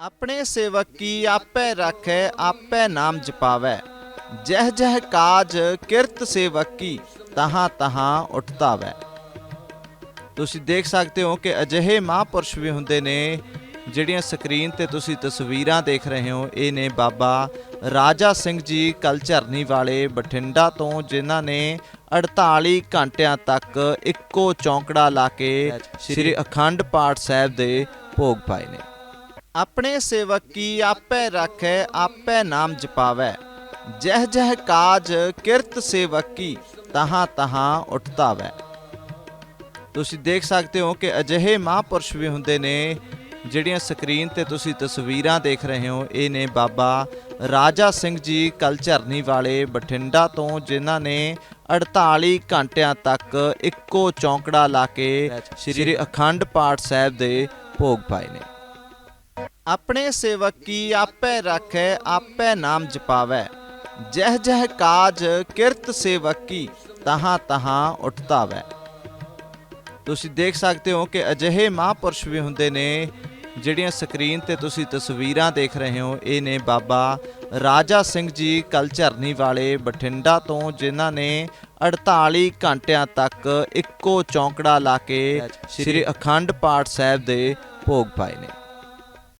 ਆਪਣੇ ਸੇਵਕ ਕੀ ਆਪੇ ਰੱਖੇ ਆਪੇ ਨਾਮ ਜਪਾਵੇ। ਜਹ ਜਹ ਕਾਜ ਕਿਰਤ ਸੇਵਕ ਕੀ ਤਹਾਂ ਤਹਾਂ ਉਠਤਾਵੇ। ਤੁਸੀਂ ਦੇਖ ਸਕਦੇ ਹੋ ਕਿ ਅਜਿਹੇ ਮਹਾਂਪੁਰਸ਼ ਵੀ ਹੁੰਦੇ ਨੇ ਜਿਹੜੀਆਂ ਸਕਰੀਨ ਤੇ ਤੁਸੀਂ ਤਸਵੀਰਾਂ ਦੇਖ ਰਹੇ ਹੋ। ਇਹ ਨੇ ਬਾਬਾ ਰਾਜਾ ਸਿੰਘ ਜੀ ਕਲਚਰਨੀ ਵਾਲੇ ਬਠਿੰਡਾ ਤੋਂ ਜਿਨ੍ਹਾਂ ਨੇ 48 ਘੰਟਿਆਂ ਤੱਕ ਇੱਕੋ ਚੌਂਕੜਾ ਲਾ ਕੇ ਸ੍ਰੀ ਅਖੰਡ ਪਾਠ ਸਾਹਿਬ ਦੇ ਭੋਗ ਪਾਏ ਨੇ। ਆਪਣੇ ਸੇਵਕ ਕੀ ਆਪੇ ਰੱਖੇ ਆਪੇ ਨਾਮ ਜਪਾਵੇ। ਜਹ ਜਹ ਕਾਜ ਕਿਰਤ ਸੇਵਕ ਕੀ ਤਹਾਂ ਤਹਾਂ ਉਠਤਾਵੇ। ਤੁਸੀਂ ਦੇਖ ਸਕਦੇ ਹੋ ਕਿ ਅਜਿਹੇ ਮਹਾਂਪੁਰਸ਼ ਵੀ ਹੁੰਦੇ ਨੇ ਜਿਹੜੀਆਂ ਸਕਰੀਨ ਤੇ ਤੁਸੀਂ ਤਸਵੀਰਾਂ ਦੇਖ ਰਹੇ ਹੋ। ਇਹ ਨੇ ਬਾਬਾ ਰਾਜਾ ਸਿੰਘ ਜੀ ਕਲਚਰਨੀ ਵਾਲੇ ਬਠਿੰਡਾ ਤੋਂ ਜਿਨ੍ਹਾਂ ਨੇ 48 ਘੰਟਿਆਂ ਤੱਕ ਇੱਕੋ ਚੌਂਕੜਾ ਲਾ ਕੇ ਸ੍ਰੀ ਅਖੰਡ ਪਾਠ ਸਾਹਿਬ ਦੇ ਭੋਗ ਪਾਏ ਨੇ। ਆਪਣੇ ਸੇਵਕ ਕੀ ਆਪੇ ਰੱਖੇ ਆਪੇ ਨਾਮ ਜਪਾਵੇ। ਜਹ ਜਹ ਕਾਜ ਕਿਰਤ ਸੇਵਕ ਕੀ ਤਹਾਂ ਤਹਾਂ ਉਠਤਾਵੇ। ਤੁਸੀਂ ਦੇਖ ਸਕਦੇ ਹੋ ਕਿ ਅਜਿਹੇ ਮਹਾਂਪੁਰਸ਼ ਵੀ ਹੁੰਦੇ ਨੇ ਜਿਹੜੀਆਂ ਸਕਰੀਨ ਤੇ ਤੁਸੀਂ ਤਸਵੀਰਾਂ ਦੇਖ ਰਹੇ ਹੋ। ਇਹ ਨੇ ਬਾਬਾ ਰਾਜਾ ਸਿੰਘ ਜੀ ਕਲਚਰਨੀ ਵਾਲੇ ਬਠਿੰਡਾ ਤੋਂ ਜਿਨ੍ਹਾਂ ਨੇ 48 ਘੰਟਿਆਂ ਤੱਕ ਇੱਕੋ ਚੌਂਕੜਾ ਲਾ ਕੇ ਸ੍ਰੀ ਅਖੰਡ ਪਾਠ ਸਾਹਿਬ ਦੇ ਭੋਗ ਪਾਏ ਨੇ।